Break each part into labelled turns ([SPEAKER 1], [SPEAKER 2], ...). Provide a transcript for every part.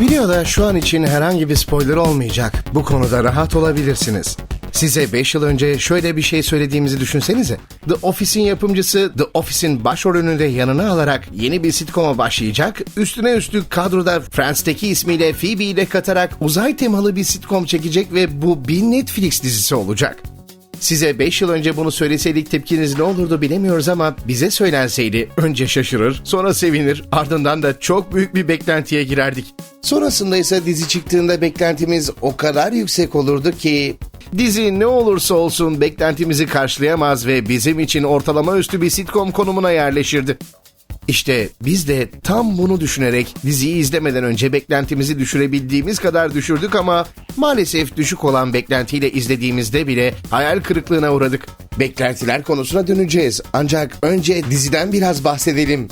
[SPEAKER 1] Videoda şu an için herhangi bir spoiler olmayacak. Bu konuda rahat olabilirsiniz. Size 5 yıl önce şöyle bir şey söylediğimizi düşünsenize. The Office'in yapımcısı The Office'in başrolünü de yanına alarak yeni bir sitcom'a başlayacak. Üstüne üstlük kadroda Friends'teki ismiyle Phoebe'yi de katarak uzay temalı bir sitcom çekecek ve bu bir Netflix dizisi olacak. Size 5 yıl önce bunu söyleseydik tepkiniz ne olurdu bilemiyoruz ama bize söylenseydi önce şaşırır, sonra sevinir, ardından da çok büyük bir beklentiye girerdik. Sonrasında ise dizi çıktığında beklentimiz o kadar yüksek olurdu ki dizi ne olursa olsun beklentimizi karşılayamaz ve bizim için ortalama üstü bir sitcom konumuna yerleşirdi. İşte biz de tam bunu düşünerek diziyi izlemeden önce beklentimizi düşürebildiğimiz kadar düşürdük ama maalesef düşük olan beklentiyle izlediğimizde bile hayal kırıklığına uğradık. Beklentiler konusuna döneceğiz ancak önce diziden biraz bahsedelim.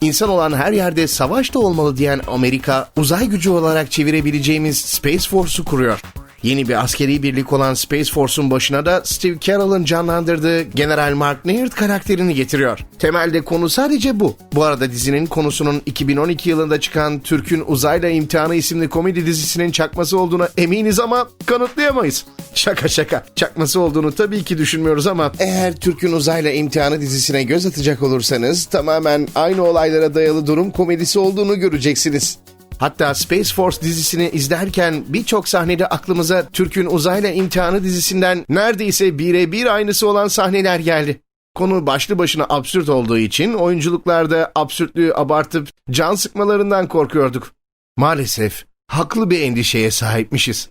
[SPEAKER 1] İnsan olan her yerde savaş da olmalı diyen Amerika, uzay gücü olarak çevirebileceğimiz Space Force'u kuruyor. Yeni bir askeri birlik olan Space Force'un başına da Steve Carell'ın canlandırdığı General Mark Neard karakterini getiriyor. Temelde konu sadece bu. Bu arada dizinin konusunun 2012 yılında çıkan Türk'ün Uzayla İmtihanı isimli komedi dizisinin çakması olduğuna eminiz ama kanıtlayamayız. Şaka şaka. Çakması olduğunu tabii ki düşünmüyoruz ama eğer Türk'ün Uzayla İmtihanı dizisine göz atacak olursanız tamamen aynı olaylara dayalı durum komedisi olduğunu göreceksiniz. Hatta Space Force dizisini izlerken birçok sahnede aklımıza Türk'ün Uzayla İmtihanı dizisinden neredeyse birebir aynısı olan sahneler geldi. Konu başlı başına absürt olduğu için oyunculuklarda absürtlüğü abartıp can sıkmalarından korkuyorduk. Maalesef haklı bir endişeye sahipmişiz.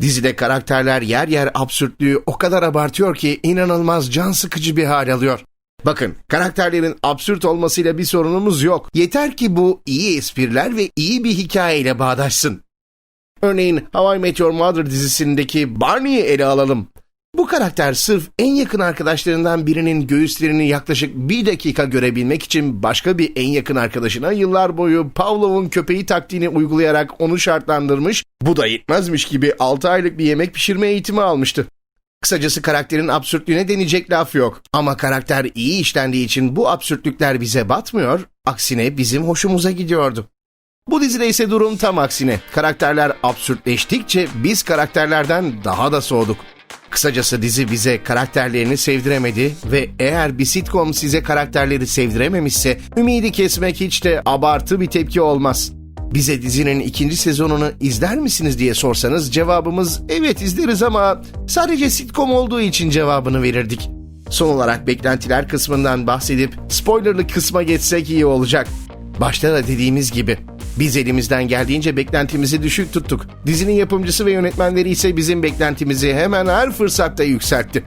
[SPEAKER 1] Dizide karakterler yer yer absürtlüğü o kadar abartıyor ki inanılmaz can sıkıcı bir hal alıyor. Bakın karakterlerin absürt olmasıyla bir sorunumuz yok. Yeter ki bu iyi espriler ve iyi bir hikayeyle bağdaşsın. Örneğin How I Met Your Mother dizisindeki Barney'i ele alalım. Bu karakter sırf en yakın arkadaşlarından birinin göğüslerini yaklaşık bir dakika görebilmek için başka bir en yakın arkadaşına yıllar boyu Pavlov'un köpeği taktiğini uygulayarak onu şartlandırmış, bu da yetmezmiş gibi 6 aylık bir yemek pişirme eğitimi almıştı. Kısacası karakterin absürtlüğüne deneyecek laf yok. Ama karakter iyi işlendiği için bu absürtlükler bize batmıyor, aksine bizim hoşumuza gidiyordu. Bu dizide ise durum tam aksine. Karakterler absürtleştikçe biz karakterlerden daha da soğuduk. Kısacası dizi bize karakterlerini sevdiremedi ve eğer bir sitcom size karakterleri sevdirememişse ümidi kesmek hiç de abartı bir tepki olmaz. Bize dizinin ikinci sezonunu izler misiniz diye sorsanız cevabımız evet izleriz ama sadece sitcom olduğu için cevabını verirdik. Son olarak beklentiler kısmından bahsedip spoilerlı kısma geçsek iyi olacak. Başta da dediğimiz gibi biz elimizden geldiğince beklentimizi düşük tuttuk. Dizinin yapımcısı ve yönetmenleri ise bizim beklentimizi hemen her fırsatta yükseltti.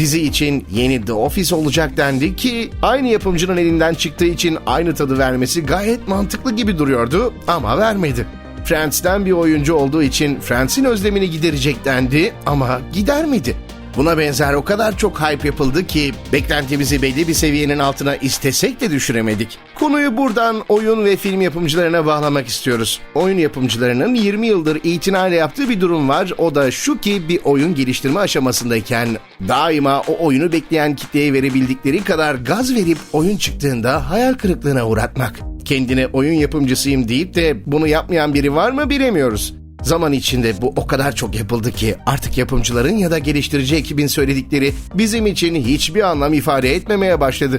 [SPEAKER 1] Dizi için yeni The Office olacak dendi ki aynı yapımcının elinden çıktığı için aynı tadı vermesi gayet mantıklı gibi duruyordu ama vermedi. Friends'ten bir oyuncu olduğu için Friends'in özlemini giderecek dendi ama gidermedi. Buna benzer o kadar çok hype yapıldı ki beklentimizi belli bir seviyenin altına istesek de düşüremedik. Konuyu buradan oyun ve film yapımcılarına bağlamak istiyoruz. Oyun yapımcılarının 20 yıldır itinayla yaptığı bir durum var. O da şu ki bir oyun geliştirme aşamasındayken daima o oyunu bekleyen kitleye verebildikleri kadar gaz verip oyun çıktığında hayal kırıklığına uğratmak. Kendine oyun yapımcısıyım deyip de bunu yapmayan biri var mı bilemiyoruz. Zaman içinde bu o kadar çok yapıldı ki artık yapımcıların ya da geliştirici ekibin söyledikleri bizim için hiçbir anlam ifade etmemeye başladı.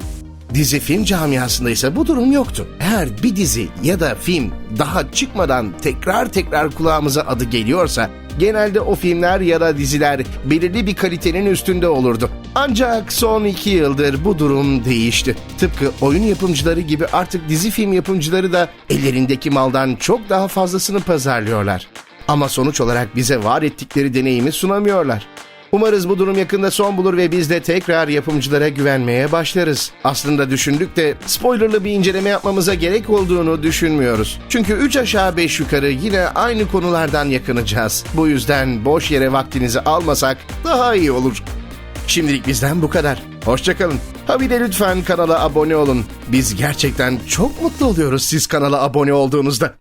[SPEAKER 1] Dizi film camiasında ise bu durum yoktu. Eğer bir dizi ya da film daha çıkmadan tekrar tekrar kulağımıza adı geliyorsa genelde o filmler ya da diziler belirli bir kalitenin üstünde olurdu. Ancak son iki yıldır bu durum değişti. Tıpkı oyun yapımcıları gibi artık dizi film yapımcıları da ellerindeki maldan çok daha fazlasını pazarlıyorlar. Ama sonuç olarak bize var ettikleri deneyimi sunamıyorlar. Umarız bu durum yakında son bulur ve biz de tekrar yapımcılara güvenmeye başlarız. Aslında düşündük de spoilerlı bir inceleme yapmamıza gerek olduğunu düşünmüyoruz. Çünkü 3 aşağı 5 yukarı yine aynı konulardan yakınacağız. Bu yüzden boş yere vaktinizi almasak daha iyi olur. Şimdilik bizden bu kadar. Hoşçakalın. Ha bir de lütfen kanala abone olun. Biz gerçekten çok mutlu oluyoruz siz kanala abone olduğunuzda.